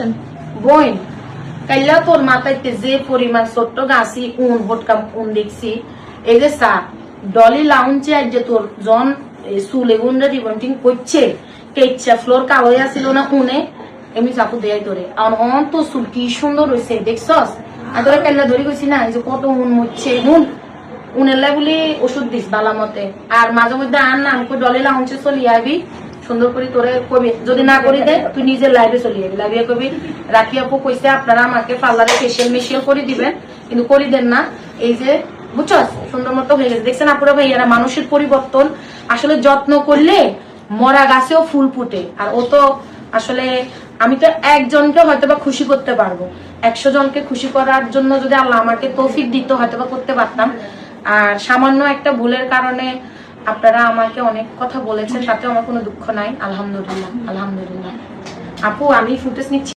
আসেন বোন কাইলা তোর মাথাইতে যে পরিমাণ ছোট্ট গাছি উন ভটকাম উন দেখছি এই যে সা ডলি লাউঞ্চে আজ যে তোর জন চুলে গুন্ডে রিবন্টিং করছে কেচ্ছা ফ্লোর কালো আছিল না উনে এমনি চাপু দেয় তোরে আর অন তো চুল কি সুন্দর হয়েছে দেখছস আর তোরা কাইলা ধরি কইছি না যে কত উন মরছে হুন উনের লাই বলি ওষুধ দিস বালা মতে আর মাঝে মধ্যে আন না আমি ডলি লাউঞ্চে চলি আবি সুন্দর করে, তোরে কবি। যদি না করি দে, তুই নিজে লাইভে চলে যাবি। লাইভে কবি, রাখি আপু কইছে, আপনারা আমাকে পার্লারে ফেসিয়াল মেশিয়াল করে দিবেন, কিন্তু করি দেন না। এই যে, বুঝছস? সুন্দর মতো হয়ে গেছে। দেখছেন আপুরা ভাইয়ারা, মানুষের পরিবর্তন। আসলে যত্ন করলে মরা গাছেও ফুল ফুটে। আর ও তো আসলে, আমি তো একজনকে হয়তো বা খুশি করতে পারব। একশো জনকে খুশি করার জন্য যদি আল্লাহ আমাকে তৌফিক দিত হয়তো বা করতে পারতাম। আর সামান্য একটা ভুলের কারণে আপনারা আমাকে অনেক কথা বলেছেন তাতে আমার কোনো দুঃখ নাই। আলহামদুলিল্লাহ আলহামদুলিল্লাহ। আপু, আমি ফুটেজ নিচ্ছি